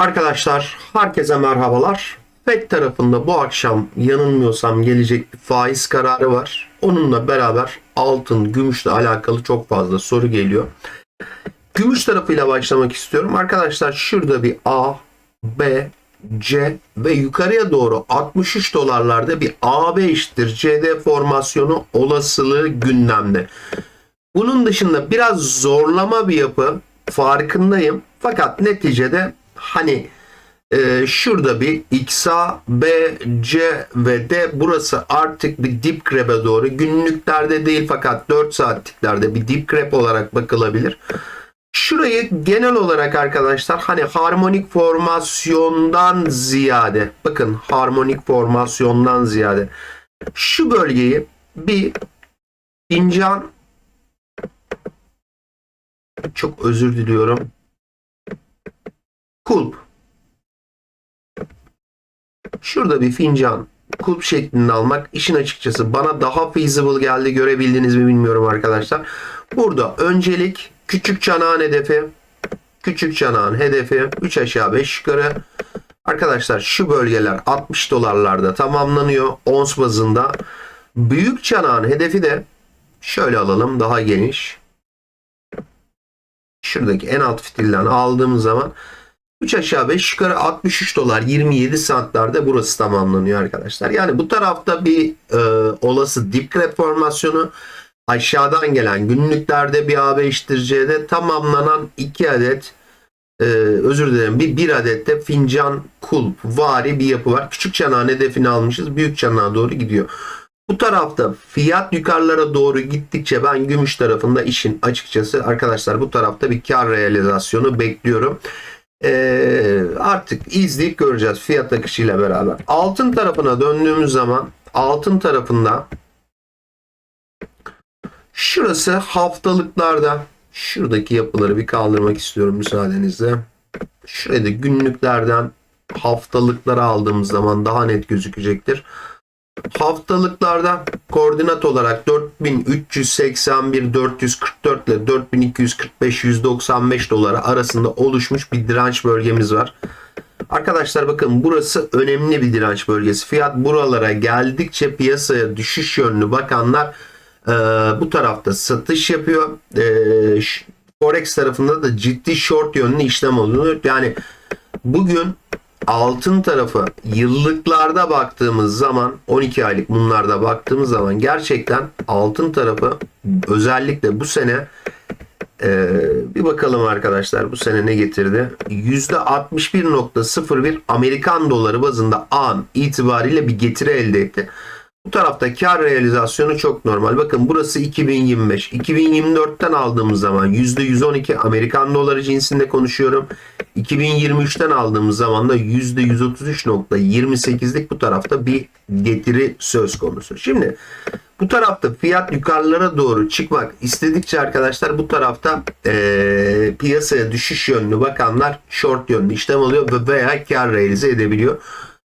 Arkadaşlar herkese merhabalar. FED tarafında bu akşam yanılmıyorsam gelecek bir faiz kararı var. Onunla beraber altın, gümüşle alakalı çok fazla soru geliyor. Gümüş tarafıyla başlamak istiyorum. Arkadaşlar şurada bir A, B, C ve yukarıya doğru 63 dolarlarda bir AB eşittir CD formasyonu olasılığı gündemde. Bunun dışında biraz zorlama bir yapı farkındayım. Fakat neticede hani e, şurada bir XA, B, C ve D burası artık bir dip creep'e doğru günlüklerde değil fakat 4 saatliklerde bir dip creep olarak bakılabilir. Şurayı genel olarak arkadaşlar hani harmonik formasyondan ziyade bakın harmonik formasyondan ziyade şu bölgeyi bir fincan çok özür diliyorum. Kulp. Şurada bir fincan kulp şeklinde almak işin açıkçası bana daha feasible geldi. Görebildiniz mi bilmiyorum arkadaşlar. Burada öncelik küçük çanağın hedefi küçük çanağın hedefi 3 aşağı 5 yukarı. Arkadaşlar şu bölgeler 60 dolarlarda tamamlanıyor ons bazında. Büyük çanağın hedefi de şöyle alalım daha geniş şuradaki en alt fitilden aldığımız zaman 3 aşağı 5 yukarı 63 dolar 27 santlerde burası tamamlanıyor arkadaşlar. Yani bu tarafta bir e, olası dip creep formasyonu aşağıdan gelen günlüklerde bir AB eşittir tamamlanan 2 adet e, özür dilerim bir, bir adet de fincan kulp vari bir yapı var. Küçük çanağın hedefini almışız. Büyük çanağa doğru gidiyor. Bu tarafta fiyat yukarılara doğru gittikçe ben gümüş tarafında işin açıkçası arkadaşlar bu tarafta bir kar realizasyonu bekliyorum. Ee, artık izleyip göreceğiz fiyat akışıyla beraber. Altın tarafına döndüğümüz zaman altın tarafında şurası haftalıklarda şuradaki yapıları bir kaldırmak istiyorum müsaadenizle. Şurada günlüklerden haftalıklara aldığımız zaman daha net gözükecektir. Haftalıklarda koordinat olarak 4381 444 ile 4245 195 dolara arasında oluşmuş bir direnç bölgemiz var. Arkadaşlar bakın burası önemli bir direnç bölgesi. Fiyat buralara geldikçe piyasaya düşüş yönlü bakanlar e, bu tarafta satış yapıyor. E, Forex tarafında da ciddi short yönlü işlem oluyor. Yani bugün altın tarafı yıllıklarda baktığımız zaman 12 aylık bunlarda baktığımız zaman gerçekten altın tarafı özellikle bu sene e, bir bakalım arkadaşlar bu sene ne getirdi? %61.01 Amerikan doları bazında an itibariyle bir getiri elde etti. Bu tarafta kar realizasyonu çok normal. Bakın burası 2025. 2024'ten aldığımız zaman %112 Amerikan doları cinsinde konuşuyorum. 2023'ten aldığımız zaman da %133.28'lik bu tarafta bir getiri söz konusu. Şimdi bu tarafta fiyat yukarılara doğru çıkmak istedikçe arkadaşlar bu tarafta e, piyasaya düşüş yönlü bakanlar short yönlü işlem alıyor ve veya kar realize edebiliyor.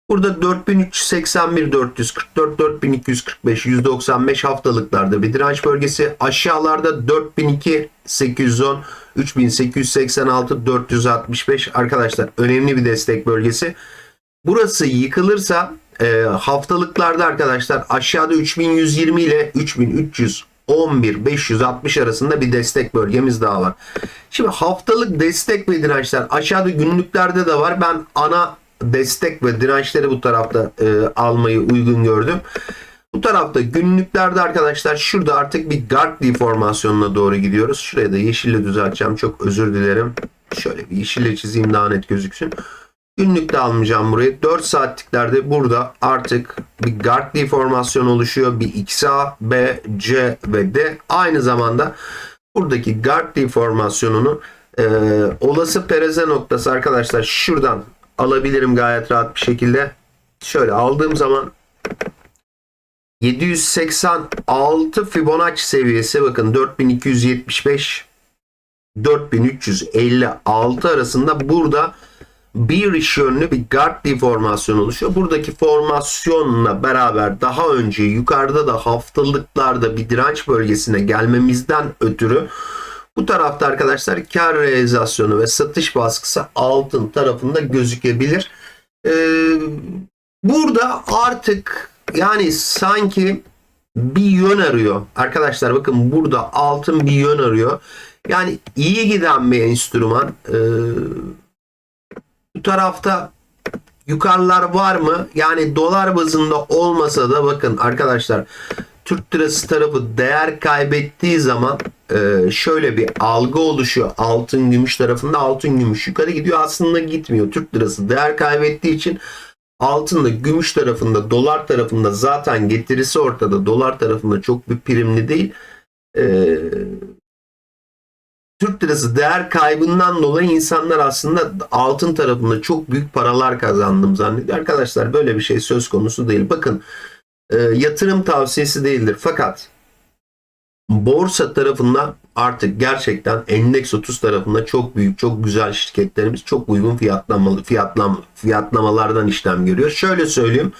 Burada 4381, 444, 4245, 195 haftalıklarda bir direnç bölgesi. Aşağılarda 4002, 810, 3886, 465 arkadaşlar önemli bir destek bölgesi. Burası yıkılırsa e, haftalıklarda arkadaşlar aşağıda 3120 ile 3311 560 arasında bir destek bölgemiz daha var. Şimdi haftalık destek ve dirençler aşağıda günlüklerde de var. Ben ana destek ve dirençleri bu tarafta e, almayı uygun gördüm. Bu tarafta günlüklerde arkadaşlar şurada artık bir Gartley formasyonuna doğru gidiyoruz. Şuraya da yeşille düzelteceğim. Çok özür dilerim. Şöyle bir yeşille çizeyim daha net gözüksün. Günlükte almayacağım burayı. 4 saatliklerde burada artık bir Gartley formasyon oluşuyor. Bir XA, B, C ve D. Aynı zamanda buradaki Gartley formasyonunu e, olası pereze noktası arkadaşlar şuradan alabilirim gayet rahat bir şekilde. Şöyle aldığım zaman 786 Fibonacci seviyesi bakın 4275 4356 arasında burada bir iş yönlü bir Gartley formasyon oluşuyor. Buradaki formasyonla beraber daha önce yukarıda da haftalıklarda bir direnç bölgesine gelmemizden ötürü Bu tarafta arkadaşlar kar realizasyonu ve satış baskısı altın tarafında gözükebilir. Ee, burada artık yani sanki bir yön arıyor. Arkadaşlar bakın burada altın bir yön arıyor. Yani iyi giden bir enstrüman. Ee, bu tarafta yukarılar var mı? Yani dolar bazında olmasa da bakın arkadaşlar Türk lirası tarafı değer kaybettiği zaman e, şöyle bir algı oluşuyor. Altın gümüş tarafında altın gümüş yukarı gidiyor. Aslında gitmiyor. Türk lirası değer kaybettiği için altında gümüş tarafında dolar tarafında zaten getirisi ortada. Dolar tarafında çok bir primli değil. E, Türk lirası değer kaybından dolayı insanlar aslında altın tarafında çok büyük paralar kazandım zannediyor. Arkadaşlar böyle bir şey söz konusu değil. Bakın e, yatırım tavsiyesi değildir. Fakat borsa tarafında artık gerçekten endeks 30 tarafında çok büyük, çok güzel şirketlerimiz çok uygun fiyatlamalı fiyatlam, fiyatlamalardan işlem görüyor. Şöyle söyleyeyim.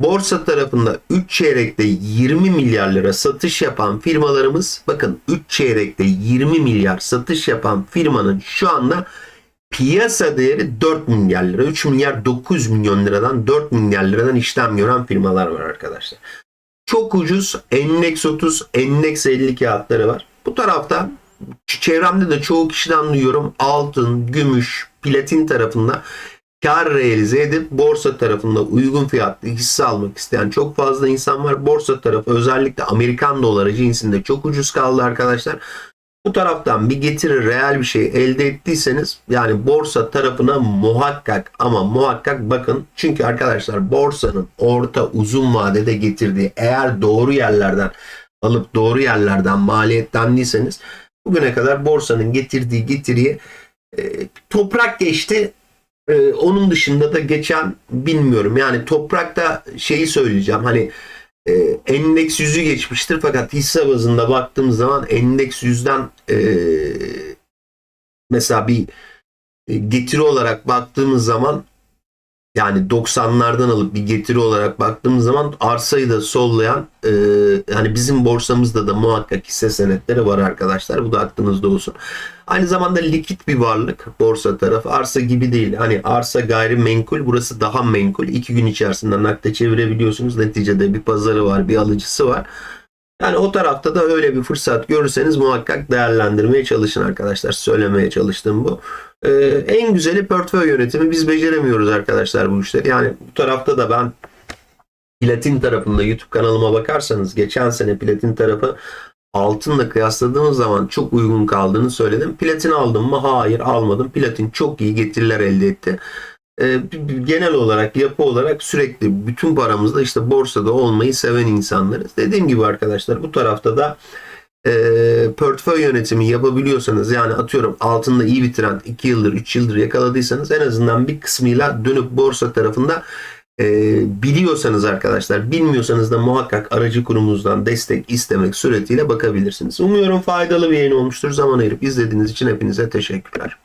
Borsa tarafında 3 çeyrekte 20 milyar lira satış yapan firmalarımız bakın 3 çeyrekte 20 milyar satış yapan firmanın şu anda piyasa değeri 4 milyar lira. 3 milyar 900 milyon liradan 4 milyar liradan işlem gören firmalar var arkadaşlar. Çok ucuz endeks 30, endeks 50 kağıtları var. Bu tarafta çevremde de çoğu kişiden duyuyorum altın, gümüş, platin tarafında kar realize edip borsa tarafında uygun fiyatlı hisse almak isteyen çok fazla insan var. Borsa tarafı özellikle Amerikan doları cinsinde çok ucuz kaldı arkadaşlar. Bu taraftan bir getiri reel bir şey elde ettiyseniz yani borsa tarafına muhakkak ama muhakkak bakın. Çünkü arkadaşlar borsanın orta uzun vadede getirdiği eğer doğru yerlerden alıp doğru yerlerden maliyetlendiyseniz bugüne kadar borsanın getirdiği getiriye e, toprak geçti ee, onun dışında da geçen bilmiyorum. Yani toprakta şeyi söyleyeceğim. Hani e, endeks yüzü geçmiştir. Fakat hisse bazında baktığımız zaman endeks yüzden e, mesela bir e, getiri olarak baktığımız zaman yani 90'lardan alıp bir getiri olarak baktığımız zaman arsayı da sollayan e, hani bizim borsamızda da muhakkak hisse senetleri var arkadaşlar. Bu da aklınızda olsun. Aynı zamanda likit bir varlık borsa tarafı. Arsa gibi değil. Hani arsa gayrimenkul burası daha menkul. İki gün içerisinde nakde çevirebiliyorsunuz. Neticede bir pazarı var bir alıcısı var. Yani o tarafta da öyle bir fırsat görürseniz muhakkak değerlendirmeye çalışın arkadaşlar. Söylemeye çalıştım bu. Ee, en güzeli portföy yönetimi. Biz beceremiyoruz arkadaşlar bu işleri. Yani bu tarafta da ben platin tarafında YouTube kanalıma bakarsanız geçen sene platin tarafı altınla kıyasladığımız zaman çok uygun kaldığını söyledim. Platin aldım mı? Hayır almadım. Platin çok iyi getiriler elde etti. Ee, genel olarak yapı olarak sürekli bütün paramızda işte borsada olmayı seven insanlarız. Dediğim gibi arkadaşlar bu tarafta da e, portföy yönetimi yapabiliyorsanız yani atıyorum altında iyi bitiren 2 yıldır 3 yıldır yakaladıysanız en azından bir kısmıyla dönüp borsa tarafında e, biliyorsanız arkadaşlar bilmiyorsanız da muhakkak aracı kurumunuzdan destek istemek suretiyle bakabilirsiniz. Umuyorum faydalı bir yayın olmuştur. Zaman ayırıp izlediğiniz için hepinize teşekkürler.